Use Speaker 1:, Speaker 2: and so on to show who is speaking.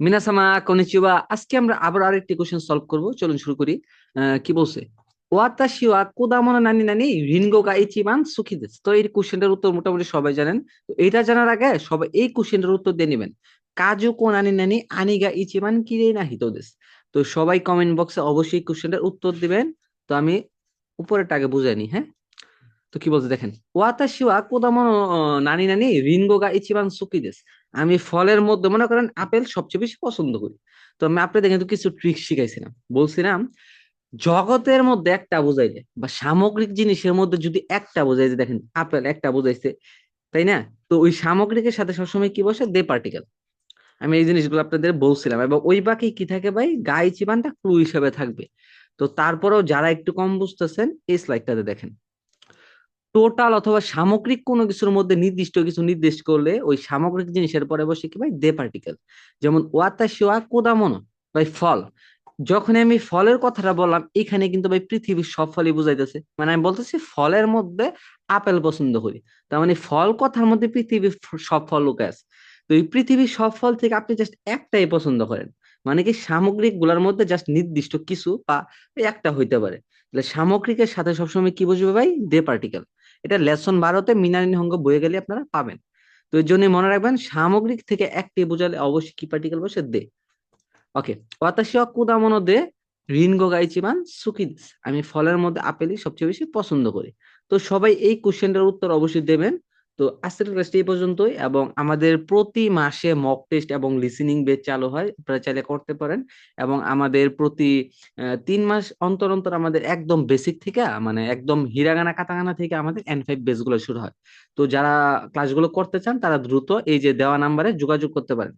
Speaker 1: মিনাসামা কনিচিবা আজকে আমরা আবার আরেকটি কোশ্চেন সলভ করব। চলুন শুরু করি। কি বলছে? ওয়াতাশি ওয়া কোদামোনো নানি নানি রিনগো গা ইচিবান সুখী দেশ। তো এই কোশ্চেনটার উত্তর মোটামুটি সবাই জানেন। তো এটা জানার আগে সবাই এই কোশ্চেনটার উত্তর দিয়ে নেবেন। কাজু কো নানি নানি আনিগা ইচিবান কিরে না হিতো দেশ। তো সবাই কমেন্ট বক্সে অবশ্যই কোশ্চেনটার উত্তর দিবেন। তো আমি উপরেরটা আগে বুঝে নি হ্যাঁ? তো কি বলছে দেখেন ওয়াতাশি ওয়া কোদামোনো নানি নানি রিনগো গা ইচিবান সুখী দেশ আমি ফলের মধ্যে, মনে করেন আপেল সবচেয়ে বেশি পছন্দ করি। তো আমি আপনাদের কিন্তু কিছু ট্রিক শিখাইছিলাম। বলছিলাম, জগতের মধ্যে একটা বুঝাইলে বা সামগ্রিক জিনিসের মধ্যে যদি একটা বোঝাই যে দেখেন আপেল একটা বুঝাইছে, তাই না? তো ওই সামগ্রিকের সাথে সবসময় কি বসে? দে পার্টিকেল আমি এই জিনিসগুলো আপনাদের বলছিলাম এবং ওই বাকি কি থাকে ভাই? গাই চিবানটা ক্লু হিসেবে থাকবে। তো তারপরেও যারা একটু কম বুঝতেছেন, এই স্লাইডটাতে দেখেন। টোটাল অথবা সামগ্রিক কোনো কিছুর মধ্যে নির্দিষ্ট কিছু নির্দেশ করলে ওই সামগ্রিক জিনিসের পরে বসে কি ভাই? দে পার্টিকেল যেমন ওয়াতাশি ওয়া কোদামনো, ভাই ফল। যখন আমি ফলের কথাটা বললাম, এখানে কিন্তু ভাই পৃথিবীর সব ফলই বুঝাইতেছে। মানে আমি বলতেছি ফলের মধ্যে আপেল পছন্দ করি। তার মানে ফল কথার মধ্যে পৃথিবীর সব ফল লুকায় আছে। তো এই পৃথিবীর সব ফল থেকে আপনি জাস্ট একটাই পছন্দ করেন। মানে কি সামগ্রিকগুলার মধ্যে জাস্ট নির্দিষ্ট কিছু বা একটা হইতে পারে। সামগ্রিকের সাথে সবসময় কি বুঝবে ভাই? দে পার্টিকেল এটা লেসন বারোতে মিনারিন নিহঙ্গ বয়ে গেলে আপনারা পাবেন। তো এর জন্য মনে রাখবেন, সামগ্রিক থেকে একটি বোঝালে অবশ্যই কি পার্টিকেল বসে? দে। ওকে ওয়াতাশি ওয়া কুদামোনো দে, রিনগো গাইচিমান সুকি দেস আমি ফলের মধ্যে আপেলই সবচেয়ে বেশি পছন্দ করি। তো সবাই এই কোশ্চেনটার উত্তর অবশ্যই দেবেন। তো আজকের ক্লাসটি এই পর্যন্তই এবং আমাদের প্রতি মাসে মক টেস্ট এবং লিসেনিং বেচ চালু হয়। আপনারা চাইলে করতে পারেন এবং আমাদের প্রতি তিন মাস অন্তর অন্তর আমাদের একদম বেসিক থেকে মানে একদম হিরাগানা কাতাগানা থেকে আমাদের এন ফাইভ বেসগুলো শুরু হয়। তো যারা ক্লাসগুলো করতে চান তারা দ্রুত এই যে দেওয়া নাম্বারে যোগাযোগ করতে পারেন।